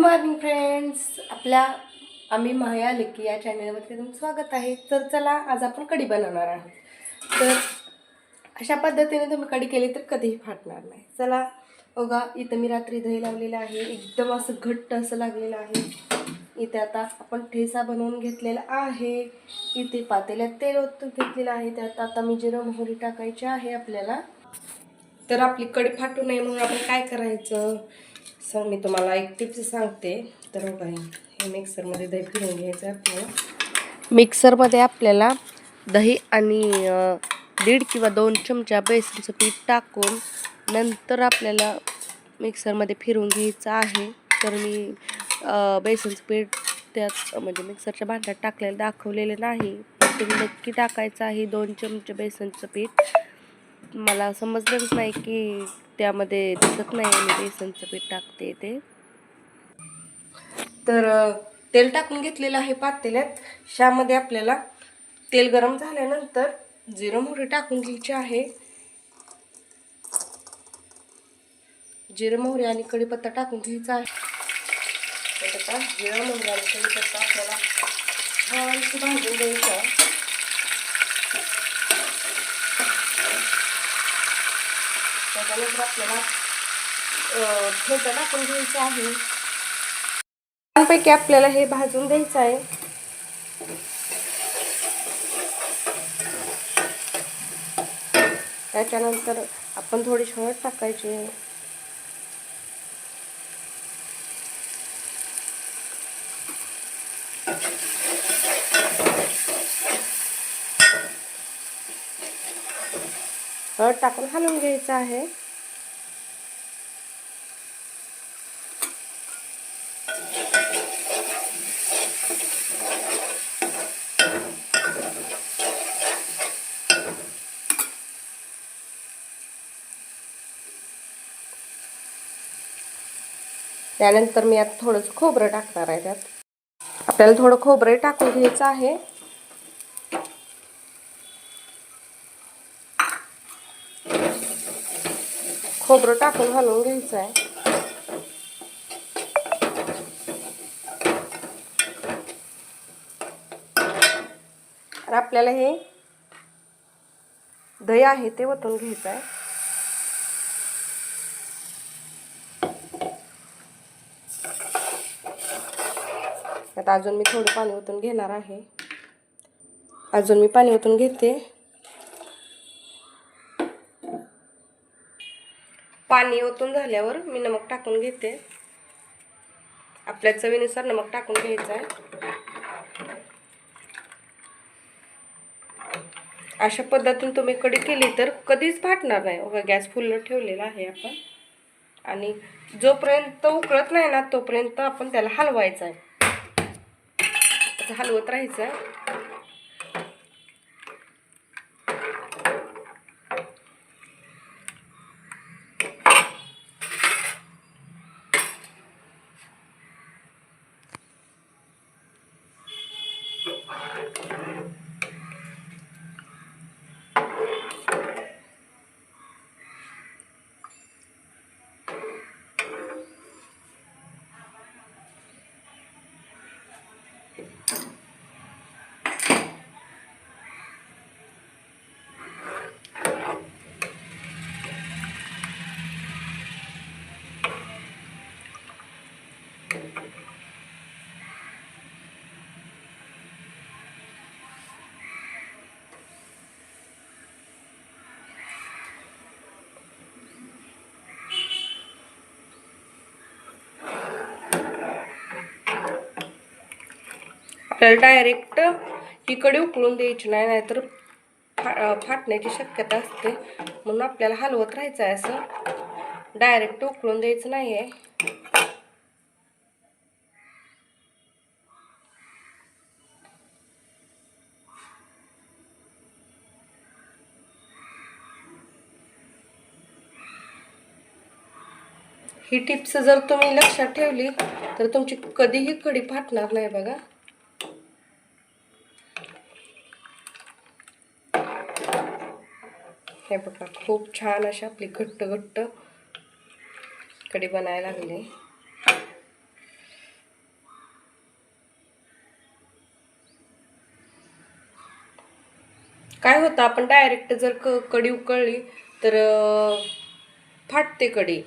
Morning friends आपल्या आम्ही माया लेकी या चॅनलवरती तुमचं स्वागत आहे. तर चला आज आपण कढी बनवणार आहोत. तर अशा पद्धतीने तुम्ही कढी केली तर कधीही फाटणार नाही. चला बघा इथं मी रात्री दही लावलेलं आहे. एकदम असं घट्ट असं लागलेलं आहे. इथे आता आपण ठेसा बनवून घेतलेला आहे. इथे पातेल्यात तेल ओतून घेतलेलं आहे. त्यात आता मी जिरं मोहरी टाकायची आहे आपल्याला. तर आपली कढी फाटू नये म्हणून आपण काय करायचं? सांग मी तुम्हाला एक टिप्स सांगते. तर बघा हे मिक्सरमध्ये दही फिरून घ्यायचं आहे आपल्याला. मिक्सरमध्ये आपल्याला दही आणि दीड किंवा दोन चमचा बेसनचं पीठ टाकून नंतर आपल्याला मिक्सरमध्ये फिरून घ्यायचं आहे. तर मी बेसनचं पीठ त्यात म्हणजे मिक्सरच्या भांड्यात टाकलेलं दाखवलेलं नाही. तुम्ही नक्की टाकायचं आहे दोन चमचे बेसनचं पीठ. मला समजलंच नाही की त्यामध्ये दिसत नाही मी बेसनचं पीठ टाकते ते. तर तेल टाकून घेतलेलं आहे पातेल्यात. शामध्ये आपल्याला तेल गरम झाल्यानंतर जिरं मोहरी टाकून घ्यायची आहे. जिरं मोहरी आणि कढीपत्ता टाकून घ्यायचा आहे. तर जिरं मोहरी आणि कढीपत्ता आपल्याला छानशी भाजून द्यायचा त्याच्यानंतर आपल्याला अ, ठेचा टाकून घ्यायचं आहे. छानपैकी आपल्याला हे भाजून द्यायचं आहे. त्याच्यानंतर आपण थोडी हळद टाकायची. हळद टाकून हलवून घ्यायचं आहे. त्यानंतर मी आता थोडंसं खोबरं टाकणार आहे त्यात. आपल्याला थोडं खोबरं टाकून घ्यायचं आहे. खोबरं टाकून घालून घ्यायचं आहे. तर आपल्याला हे दही आहे ते वतून घ्यायचं आहे. आता अजून मी थोडं पाणी ओतून घेणार आहे. अजून मी पाणी ओतून घेते. पाणी ओतून झाल्यावर मी नमक टाकून घेते. आपल्या चवीनुसार नमक टाकून घ्यायचं आहे. अशा पद्धतीने तुम्ही कढी केली तर कधीच फाटणार नाही. बघा गॅस फुल्ल ठेवलेला आहे आपण. आणि जोपर्यंत उकळत नाही ना तोपर्यंत आपण त्याला हलवायचं आहे. असं हलवत राहायचं आहे. आपल्याला डायरेक्ट ही उकळून द्यायची नाही नाहीतर फा फाटण्याची शक्यता असते. म्हणून आपल्याला हलवत राहायचं आहे असं. डायरेक्ट उकळून द्यायचं नाही आहे ही टिप्स जर तुम्ही लक्षात ठेवली तर तुमची कधीही कडी फाटणार नाही बघा. हे बघा खूप छान अशी आपली घट्ट घट्ट कडी बनायला लागली. काय होतं आपण डायरेक्ट जर क कडी उकळली तर फाटते कडी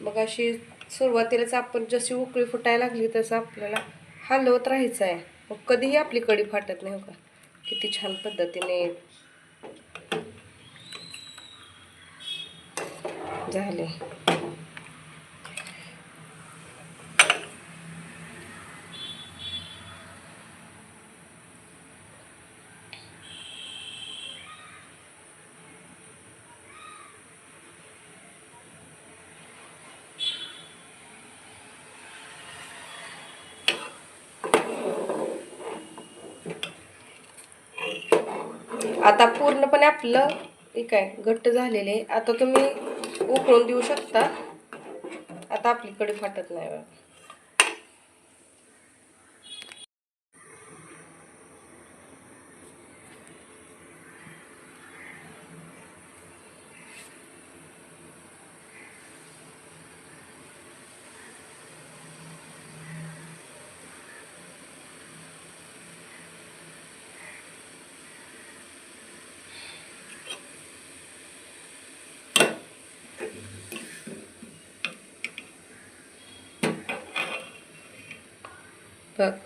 मग अशी सुरुवातीलाच आपण जशी उकळी फुटायला लागली तसं आपल्याला हलवत राहायचं आहे. मग कधीही आपली कडी फाटत नाही हो का? किती छान पद्धतीने झाले आता पूर्णपणे आपलं ठीक आहे घट्ट झालेले आहे. आता तुम्ही उकळून देऊ शकता. आता आपली कढी फाटत नाही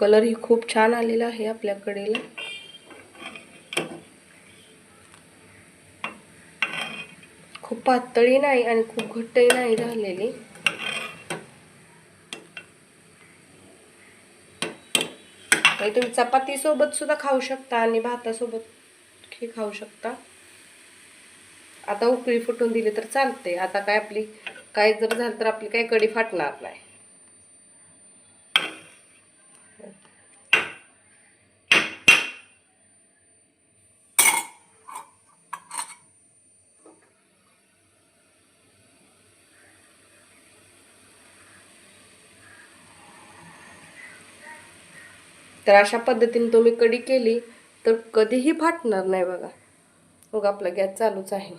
कलर ही खूप छान आलेला आहे आपल्या कढीला खूप पातळी नाही आणि खूप घट्टही नाही झालेली तुम्ही चपाती सोबत सुद्धा खाऊ शकता आणि भातासोबत खाऊ शकता. आता उकळी फुटून दिली तर चालते. आता काय आपली काय जर झालं तर आपली काय कडी फाटणार नाही. तर अशा पद्धतीने तुम्ही कडी केली तर कधीही फाटणार नाही बघा. मग आपला गॅस चालूच आहे.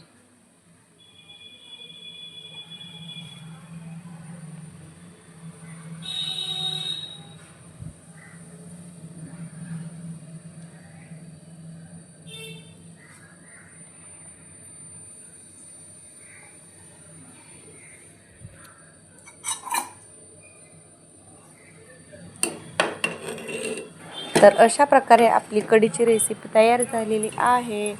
तर अशा प्रकारे आपली कढीची रेसिपी तयार झालेली आहे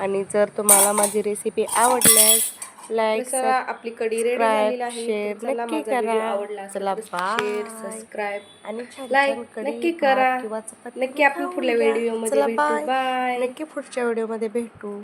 आणि जर तुम्हाला माझी रेसिपी आवडल्यास लाईक आपली कढी रेडी झालेली आहे नक्की करा. चला, शेअर. सबस्क्राईब आणि कढी, नक्की करा. किंवा नक्की आपण पुढल्या. व्हिडिओमध्ये भेटू. बाय नक्की पुढच्या व्हिडिओमध्ये भेटू